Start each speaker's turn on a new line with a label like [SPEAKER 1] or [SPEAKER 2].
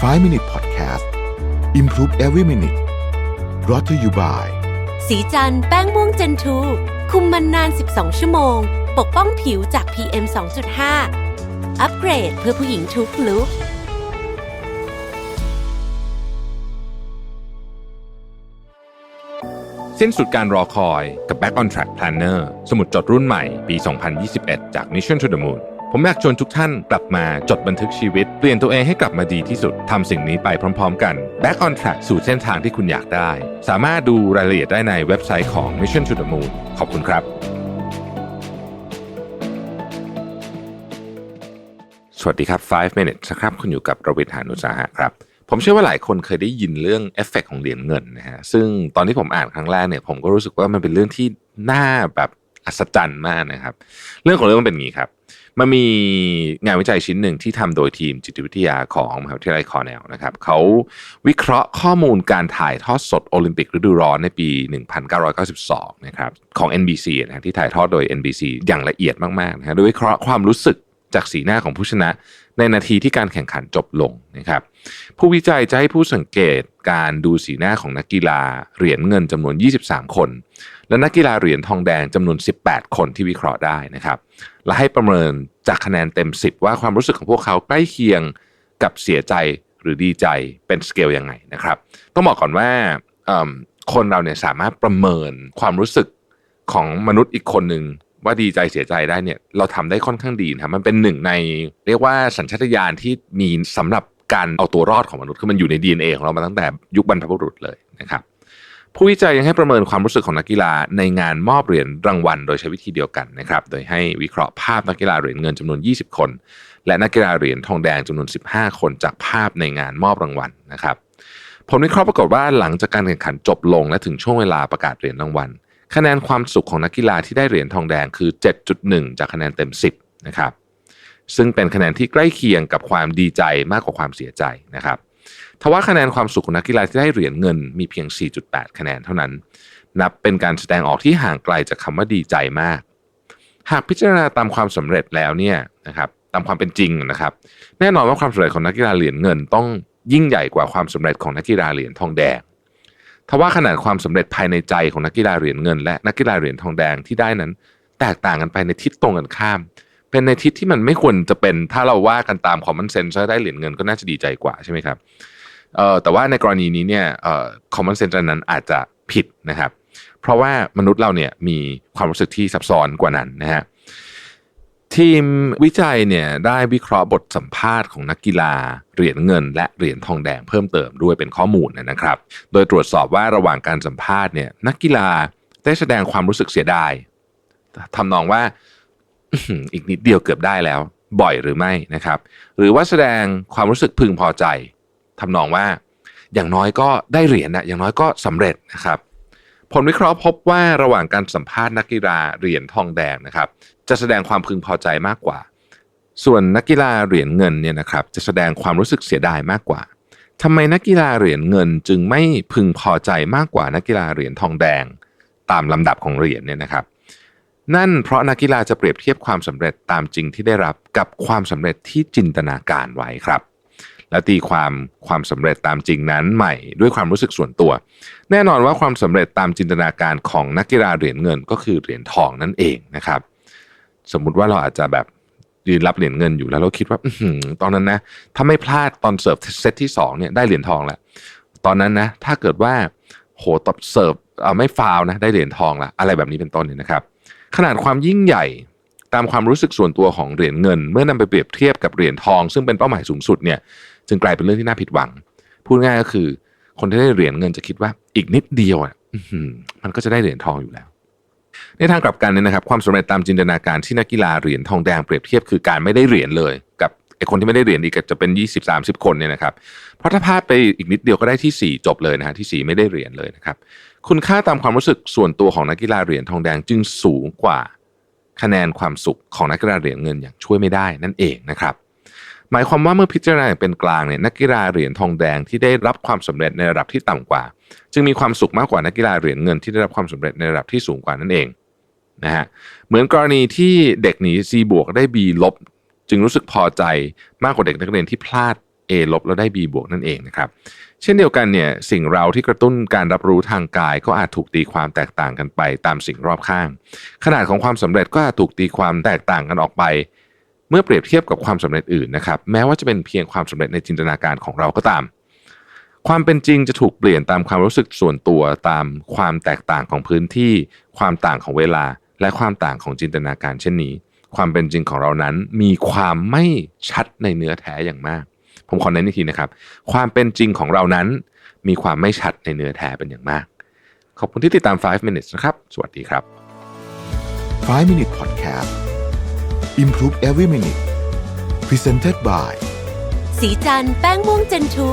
[SPEAKER 1] 5 Minute Podcast Improve Every Minute brought to you by
[SPEAKER 2] สีจันแป้งม่วงเจนทูคุมมันนาน 12 ชั่วโมง ปกป้องผิวจาก PM 2.5 อัปเกรดเพื่อผู้หญิงทุกลุก
[SPEAKER 3] สิ้นสุดการรอคอยกับ Back on Track Planner สมุดจดรุ่นใหม่ปี 2021 จาก Mission to the Moon ผมอยากชวนทุกท่านกลับมาจดบันทึกชีวิต เปลี่ยนตัวเองให้กลับมาดีที่สุดทำสิ่งนี้ไปพร้อม ๆ กัน Back on Track สู่เส้นทางที่คุณอยากได้ สามารถดูรายละเอียดได้ในเว็บไซต์ของ Mission to the Moon ขอบคุณครับ สวัสดีครับ 5 minutes นะครับ คุณอยู่กับประวิทยานุสาหะครับผมเชื่อว่าหลายคนเคยได้ยินเรื่องเอฟเฟกของเหรียญเงินนะฮะซึ่งตอนที่ผมอ่านครั้งแรกเนี่ยผมก็รู้สึกว่ามันเป็นเรื่องที่น่าแบบอัศจรรย์มากนะครับ เรื่องของเรื่องมันเป็นอย่างนี้ครับ มันมีงานวิจัยชิ้นหนึ่งที่ทำโดยทีมจิตวิทยาของมหาวิทยาลัยคอร์เนลนะครับเขาวิเคราะห์ข้อมูลการถ่ายทอดสดโอลิมปิกฤดูร้อนในปี 1992 นะครับของ NBC นะฮะที่ถ่ายทอดโดย NBC อย่างละเอียดมากๆนะฮะโดยวิเคราะห์ความรู้สึกจากสีหน้าของผู้ชนะ ในนาทีที่การแข่งขันจบลงนะครับผู้วิจัยจะให้ผู้สังเกตการดูสีหน้าของนักกีฬาเหรียญเงินจำนวน 23 คน และนักกีฬาเหรียญทองแดงจำนวน 18 คนที่วิเคราะห์ได้นะครับ และให้ประเมินจากคะแนนเต็ม 10 ว่าความรู้สึกของพวกเขาใกล้เคียงกับเสียใจหรือดีใจเป็นสเกลยังไงนะครับ ต้องบอกก่อนว่าคนเราเนี่ยสามารถประเมินความรู้สึกของมนุษย์อีกคนหนึ่งว่าดีใจเสียใจได้เนี่ยเราทำได้ค่อนข้างดีนะครับมันเป็นหนึ่งใน เรียกว่าสัญชาตญาณที่มีสำหรับการเอาตัวรอดของมนุษย์คือมันอยู่ใน DNA ของเรามาตั้งแต่ยุคบรรพบุรุษเลยนะครับ ผู้วิจัยยังให้ประเมินความรู้สึกของนักกีฬาในงานมอบเหรียญรางวัล โดยใช้วิธีเดียวกันนะครับ โดยให้วิเคราะห์ภาพนักกีฬาเหรียญเงินจำนวน 20 คน และนักกีฬาเหรียญทองแดงจำนวน 15 คนจากภาพในงานมอบรางวัลนะครับ ผลวิเคราะห์ปรากฏว่าหลังจากการแข่งขันจบลง และถึงช่วงเวลาประกาศเหรียญรางวัล คะแนนความสุขของนักกีฬาที่ได้เหรียญทองแดงคือ 7.1 จากคะแนนเต็ม 10 นะครับ ซึ่งเป็นคะแนนที่ใกล้เคียงกับความดีใจมากกว่าความเสียใจนะครับ ทว่าคะแนนความสุขของนักกีฬาที่ได้เหรียญเงินมีเพียง 4.8 คะแนนเท่านั้น นับเป็นการแสดงออกที่ห่างไกลจากคำว่าดีใจมาก หากพิจารณาตามความสำเร็จแล้วเนี่ยนะครับตามความเป็นจริงนะครับ แน่นอนว่าความสำเร็จของนักกีฬาเหรียญเงินต้องยิ่งใหญ่กว่าความสำเร็จของนักกีฬาเหรียญทองแดงทว่าขนาดความสำเร็จภายในใจของนักกีฬาเหรียญเงิน และนักกีฬาเหรียญทองแดงที่ได้นั้น แตกต่างกันไปในทิศตรงกันข้าม เป็นในทิศที่มันไม่ควรจะเป็นถ้าเราว่ากันตาม common sense ได้เหรียญเงินก็น่าจะดีใจกว่าใช่ไหมครับ เอ่อแต่ว่าในกรณีนี้เนี่ยเอ่อ common sense นั้นอาจจะผิดนะครับ เพราะว่ามนุษย์เราเนี่ยมีความรู้สึกที่ซับซ้อนกว่านั้นนะฮะทีมวิจัยเนี่ยได้วิเคราะห์บทสัมภาษณ์ของนักกีฬาเหรียญเงิน และเหรียญทองแดงเพิ่มเติมด้วยเป็นข้อมูลนะครับ โดยตรวจสอบว่าระหว่างการสัมภาษณ์เนี่ยนักกีฬาได้แสดงความรู้สึกเสียดายทำนองว่าอีกนิดเดียวเกือบได้แล้ว บ่อยหรือไม่นะครับ หรือว่าแสดงความรู้สึกพึงพอใจ ทำนองว่า อย่างน้อยก็ได้เหรียญนะอย่างน้อยก็สำเร็จนะครับ ผลวิเคราะห์พบว่าระหว่างการสัมภาษณ์นักกีฬาเหรียญทองแดงนะครับ จะแสดงความพึงพอใจมากกว่า ส่วนนักกีฬาเหรียญเงินเนี่ยนะครับ จะแสดงความรู้สึกเสียดายมากกว่าทำไมนักกีฬาเหรียญเงินจึงไม่พึงพอใจมากกว่านักกีฬาเหรียญทองแดง ตามลำดับของเหรียญเนี่ยนะครับ นั่นเพราะนักกีฬาจะเปรียบเทียบความสำเร็จตามจริงที่ได้รับกับความสำเร็จที่จินตนาการไว้ครับ และตีความความสำเร็จตามจริงนั้นใหม่ด้วยความรู้สึกส่วนตัว แน่นอนว่าความสำเร็จตามจินตนาการของนักกีฬาเหรียญเงินก็คือเหรียญทองนั่นเองนะครับ สมมุติว่าเราอาจจะแบบยืนรับเหรียญเงินอยู่แล้วเราคิดว่าอตอนนั้นนะ ถ้าไม่พลาดตอนเสิร์ฟเซตที่สองเนี่ยได้เหรียญทองแล้วตอนนั้นนะ ถ้าเกิดว่าโหตบเสิร์ฟไม่ฟาวนะได้เหรียญทองละอะไรแบบนี้เป็นต้นเนี่ยนะครับ ขนาดความยิ่งใหญ่ ตามความรู้สึกส่วนตัวของเหรียญเงิน เมื่อนำไปเปรียบเทียบกับเหรียญทอง ซึ่งเป็นเป้าหมายสูงสุดเนี่ยจึงกลายเป็นเรื่องที่น่าผิดหวัง พูดง่ายก็คือ คนที่ได้เหรียญเงินจะคิดว่าอีกนิดเดียวอะมันก็จะได้เหรียญทองอยู่แล้ว ในทางกลับกันเนี่ยนะครับ ความสำเร็จตามจินตนาการที่นักกีฬาเหรียญทองแดงเปรียบเทียบคือการไม่ได้เหรียญเลยกับไอคนที่ไม่ได้เหรียญอีกจะเป็น 20 30 คนเนี่ยนะครับ เพราะถ้าพลาดไปอีกนิดเดียวก็ได้ที่ 4 จบเลยนะฮะที่ 4 ไม่ได้เหรียญเลยนะครับ คุณค่าตามความรู้สึกส่วนตัวของนักกีฬาเหรียญทองแดงจึงสูงกว่า คะแนนความสุขของนักกีฬาเหรียญเงินอย่างช่วยไม่ได้นั่นเองนะครับ หมายความว่าเมื่อพิจารณาอย่างเป็นกลางเนี่ยนักกีฬาเหรียญทองแดงที่ได้รับความสำเร็จในระดับที่ต่ำกว่า จึงมีความสุขมากกว่านักกีฬาเหรียญเงินที่ได้รับความสำเร็จในระดับที่สูงกว่านั่นเองนะฮะเหมือนกรณีที่เด็กหนี C บวกได้ B ลบ จึงรู้สึกพอใจมากกว่าเด็กนักเรียนที่พลาด A ลบแล้วได้ B บวกนั่นเองนะครับเช่นเดียวกันเนี่ยสิ่งเราที่กระตุ้นการรับรู้ทางกาย ก็อาจถูกตีความแตกต่างกันไปตามสิ่งรอบข้าง ขนาดของความสำเร็จก็อาจถูกตีความแตกต่างกันออกไป เมื่อเปรียบเทียบกับความสำเร็จอื่นนะครับแม้ว่าจะเป็นเพียงความสำเร็จในจินตนาการของเราก็ตาม ความเป็นจริงจะถูกเปลี่ยนตามความรู้สึกส่วนตัวตามความแตกต่างของพื้นที่ ความต่างของเวลา และความต่างของจินตนาการเช่นนี้ ความเป็นจริงของเรานั้นมีความไม่ชัดในเนื้อแท้อย่างมาก ผมขอเน้นอีกทีนะครับ ความเป็นจริงของเรานั้น มีความไม่ชัดในเนื้อแท้เป็นอย่างมาก ขอบคุณที่ติดตาม 5 minutes นะครับ สวัสดีครับ
[SPEAKER 1] 5 Minute Podcast Improve Every Minute Presented by
[SPEAKER 2] สีจันแป้งม่วงเจนทู